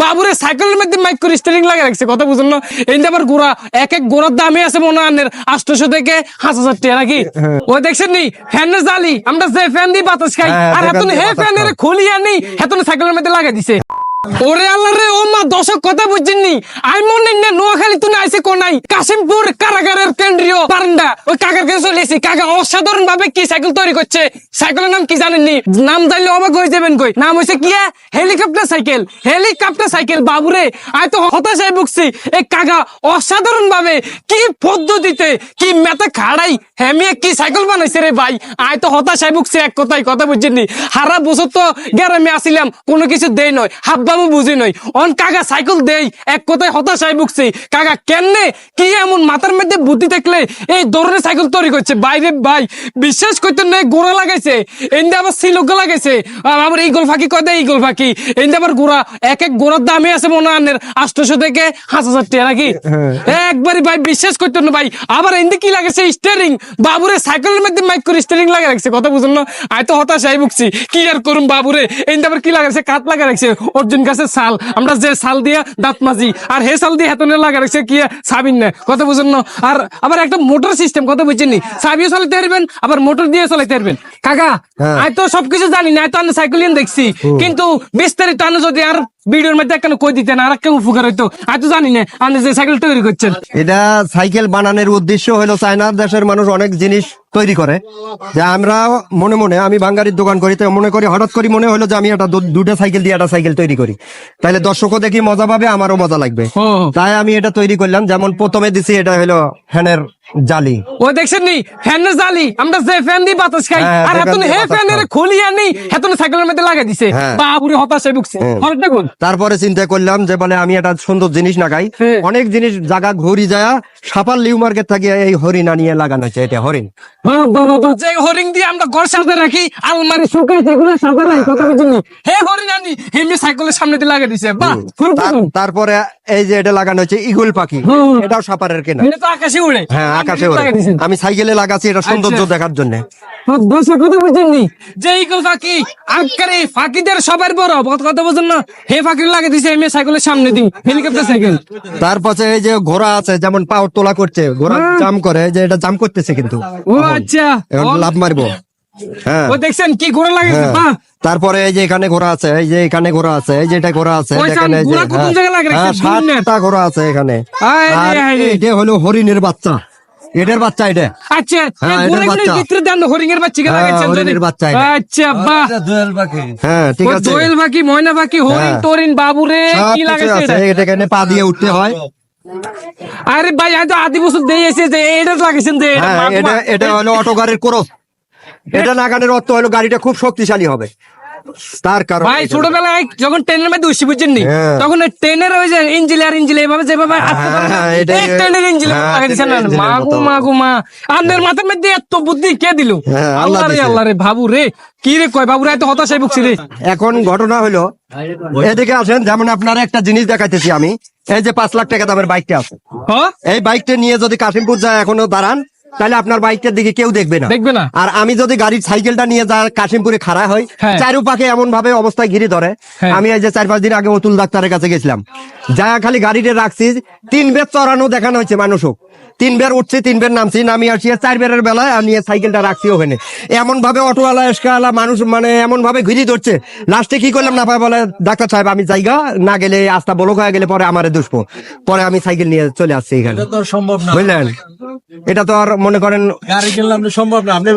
বাবুরে সাইকেলের মধ্যে মাইক করে স্টিয়ারিং লাগা রাখছে কথা বুঝুন না। এই আবার গোড়া এক এক গোড়ার দামে আছে মনে আনের আটশোশো থেকে হাজার হাজার টাকা নাকি? ওই দেখছেন নি? ফ্যানের জালি। আমরা যে ফ্যান দিয়ে বাতাস খাই হ্যাঁ, আর হেতন হে ফ্যানের খুলি আনি হেতন সাইকেলের মধ্যে লাগা দিছে। ওরে আল্লাহ রে ও মা দশক কথা বুঝছেন নি? আমি মনে না নোয়াখালী তুমি আইসে কোনাই কাশিমপুর কারাগারের কেন্দ্রীয় বারান্দা। ওই কাকার কাছে চলে এসেছি। কাকা অসাধারণ ভাবে কি সাইকেল তৈরি করছে। সাইকেলের নাম কি জানেননি? নাম জানলে অবাক হয়ে যাবেন কই। নাম হয়েছে কি হেলিকপ্টার সাইকেল। হেলিকপ্টার সাইকেল, বাবুরে। আয় তো হতাশায় ভুগছি। এই কাকা অসাধারণ ভাবে কি পদ্ধতিতে, কি মেতা খাড়াই হেমিয়ে কি সাইকেল বানাইছে রে ভাই। আয় তো হতাশায় ভুগছি, এক কথাই কথা বুঝছেন হারা বছর তো গ্রামে আসিলাম, কোনো কিছু দেই নয়। হাব্বামু বুঝি নয়। অন কাকা সাইকেল দেই, এক কথায় হতাশায় ভুগছি। কাকা কেননে কি এমন মাথার মধ্যে বুদ্ধি থাকলে এই ধরনের সাইকেল তৈরি করছে? বাইরে ভাই বিশ্বাস করতে নেই গোড়া লাগাইছে। এন্ডে আবার সিলোক লাগাইছে। আর আবার এই গোল ফাঁকি কয় দেয় এই গোল ফাঁকি আবার গোড়া এক এক গোড়ার দামে আছে মনে হয় আটশোশো থেকে হাজার হাজার টাকা নাকি? একবারই ভাই বিশ্বাস করতে না ভাই। আবার এন্ডে কি লাগাইছে? স্টিয়ারিং বাবুরে সাইকেলের মধ্যে মাইক করে স্টিয়ারিং লাগা রাখছে। কথা বুঝুন না? আয় তো হতাশাই ভুগছি। কি আর করুন বাবুরে? এন্ডে আবার কি লাগাইছে? কাত লাগা রাখছে। অর্জুন গাছের সাল আমরা যে সাল দিয়া দাঁত মাজি আর হে সাল দিয়ে হেতনে লাগা রাখছে। কি সাবিন না কথা বুঝুন না? আর আবার একটা মোটর সিস্টেম কথা বুঝছেন নি? সাবিও চালাতে পারবেন আবার মোটর দিয়ে চালাতে পারবেন। কাকা আমি তো সবকিছু জানি না তো আমি সাইকেলিয়ান দেখছি। কিন্তু বিস্তারিত আমি যদি আর ভিডিওর মধ্যে কেন কই দিতেন আর একটা উপকার হইতো আমি তো জানি না আপনি যে সাইকেল তৈরি করছেন। এটা সাইকেল বানানোর উদ্দেশ্য হলো চায়নার দেশের মানুষ অনেক জিনিস তৈরি করে। যে আমরা মনে মনে আমি বাঙ্গারির দোকান করি তাই মনে করি হঠাৎ করি মনে হলো যে আমি একটা দুটা সাইকেল দিয়ে একটা সাইকেল তৈরি করি। তাহলে দর্শকও দেখি মজা পাবে আমারও মজা লাগবে। তাই আমি এটা তৈরি করলাম। যেমন প্রথমে দিছি এটা হলো ফ্যানের জালি। ও দেখছেন নি? ফ্যানের জালি? আমরা যে ফ্যান দিয়ে বাতাস খাই। হ্যাঁ, আর যে হেতন fan দিয়ে হে ফ্যানের খাও। খুলিয়ে নেই সাইকেলের মধ্যে লাগা দিছে। হ্যাঁ। বাবুরে হতাশায় ভুগছে। দেখুন তারপরে চিন্তা করলাম যে বলে আমি একটা সুন্দর জিনিস লাগাই হ্যাঁ। অনেক জিনিস জায়গা ঘুরি যায় সাপার লিউ মার্কেট থেকে এই হরিণ আনিয়ে লাগানো হয়েছে এটা হরিণ। যে হরিং দিয়ে আমরা ঘর সাথে রাখি আলমারি শুকাই সাথে রাখি কথা বুঝিনি হে হরিণ আনি হেমনি সাইকেলের সামনে দিয়ে দিছে। বাহ তারপরে এই যে এটা লাগানো হচ্ছে ইগুল পাখি। এটাও সাপারের কেনা। এটা তো আকাশে উড়ে। হ্যাঁ আকাশে ওড়ে। লাগা আমি সাইকেলে লাগাচ্ছি এটা সৌন্দর্য আচ্ছা। দেখার জন্য। তারপরে এই যে ঘোড়া আছে যেমন পাওয়ার তোলা করছে ঘোড়া হ্যাঁ। জাম করে যে এটা জাম করতেছে কিন্তু। ও আচ্ছা। লাভ মারবো। হ্যাঁ। দেখছেন কি ঘোড়া লাগেছে হ্যাঁ। তারপরে এই যে এখানে ঘোড়া আছে এই যে এখানে ঘোড়া আছে এই যে এটা ঘোড়া আছে? সাতটা ঘোড়া আছে এখানে। আর এটা হলো হরিণের বাচ্চা। এটার বাচ্চা এটা? আচ্ছা এই এটার ঘোড়াগুলোর বাচ্চা। ভিতরে দেন হরিং এর বাচ্চাকে লাগাচ্ছেন হরিণের বাচ্চা এটা। আচ্ছা বাহ। হ্যাঁ ঠিক আছে। দোয়েল বাকি ময়না বাকি হরিণ। টরিন বাবুরে কি কিছু এটা? এটা এখানে পা দিয়ে উঠতে হয়। আরে ভাই আদি বছর দিয়ে এসে যে এটা লাগাইছেন যে এটা হ্যাঁ এটা এটা হলো অটো গাড়ির ক্রস। এটা লাগানোর অর্থ হলো গাড়িটা খুব শক্তিশালী হবে। তার কারণ ভাই ছোটবেলায় যখন ট্রেনের মধ্যে উঠছি বুঝছেন নি হ্যাঁ। তখন ট্রেনের ওই যে ইঞ্জিল এইভাবে যেভাবে হ্যাঁ, ট্রেনের ইঞ্জিল হ্যাঁ, মাগু মা আপনার মাথার মধ্যে এত বুদ্ধি কে দিল? আল্লাহ রে আল্লাহ রে বাবু রে কি রে কয় বাবু রে এত হতাশায় ভুগছি রে। এখন ঘটনা হলো এদিকে আসেন যেমন আপনার একটা জিনিস দেখাইতেছি আমি এই যে পাঁচ লাখ টাকা দামের বাইকটা আছে। এই বাইকটা নিয়ে যদি কাশিমপুর যায় এখনও দাঁড়ান তাহলে আপনার বাইকটার দিকে কেউ দেখবে না। দেখবে না। আর আমি যদি গাড়ির সাইকেলটা নিয়ে যা কাশিমপুরে খাড়া হয় হ্যাঁ। চারুপাশে এমন ভাবে অবস্থায় ঘিরে ধরে। হ্যাঁ। আমি এই যে চার পাঁচ দিন আগে অতুল ডাক্তারের কাছে গেছিলাম। যা খালি গাড়িতে রাখছি তিন বের চড়ানো দেখানো হয়েছে মানুষও। তিন বের উঠছি তিন বের নামছি নামি আসছি চার বেরের বেলায় আমি সাইকেলটা রাখছি ওখানে। এমন ভাবে অটোওয়ালা এসকাওয়ালা মানুষ মানে এমন ভাবে ঘিরে ধরছে। লাস্টে কি করলাম না পায় বলে ডাক্তার সাহেব আমি জায়গা না গেলে আস্তা বলক হয়ে গেলে পরে আমারে দুষবো পরে আমি সাইকেল নিয়ে চলে আসছি এখানে। সম্ভব না। বুঝলেন? এটা তো আর মনে করেন গাড়ি কিনলাম না সম্ভব না। আপনি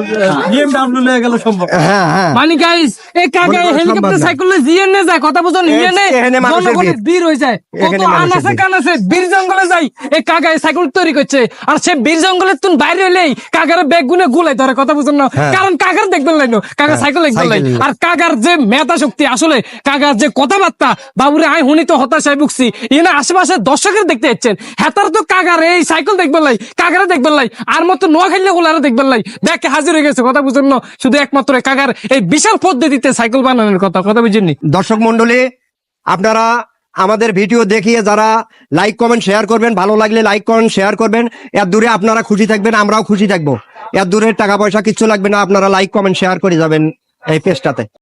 বিএমডাব্লিউ নিয়ে গেলে সম্ভব। হ্যাঁ হ্যাঁ। মানে গাইস এই কাকা হেলিকপ্টার না। সাইকেলে জিয়ে নিয়ে যায় কথা বুঝুন এ- ইয়ে নেই এখানে মানুষের জনগণের ভিড়। বীর হয়ে যায়। কত আনাসে। কানাসে বীর জঙ্গলে যাই এই কাকা সাইকেল তৈরি করছে। আর সে বীর জঙ্গলের তুন বাইরে হলেই কাকার বেগ গুনে গুলাই ধরে কথা বুঝুন না? হ্যাঁ। কারণ কাকার দেখবেন লাইন কাকা সাইকেল দেখবেন লাই সাইকেল। আর কাকার যে মেধা শক্তি আসলে কাকার যে কথাবার্তা বাবুরে আই হুনি তো হতাশায় ভুগছি। ইনা আশেপাশে দর্শকের দেখতে যাচ্ছেন। হেতার তো কাকার এই সাইকেল দেখবেন লাই কাকারে দেখবেন লাই। আর মতো নোয়া খাইলে ওলারে দেখবেন লাই। দেখে হাজির হয়ে গেছে, কথা বুঝুন শুধু একমাত্র এই কাকার এই বিশাল পদ্ধতিতে সাইকেল বানানোর কথা কথা বুঝেননি দর্শক মন্ডলী আপনারা আমাদের ভিডিও দেখিয়ে যারা লাইক কমেন্ট শেয়ার করবেন, ভালো লাগলে লাইক কমেন্ট শেয়ার করবেন, এর দূরে আপনারা খুশি থাকবেন, আমরাও খুশি থাকব। এর দূরে টাকা পয়সা কিচ্ছু লাগবে না, আপনারা লাইক কমেন্ট শেয়ার করে যাবেন এই পেজটাতে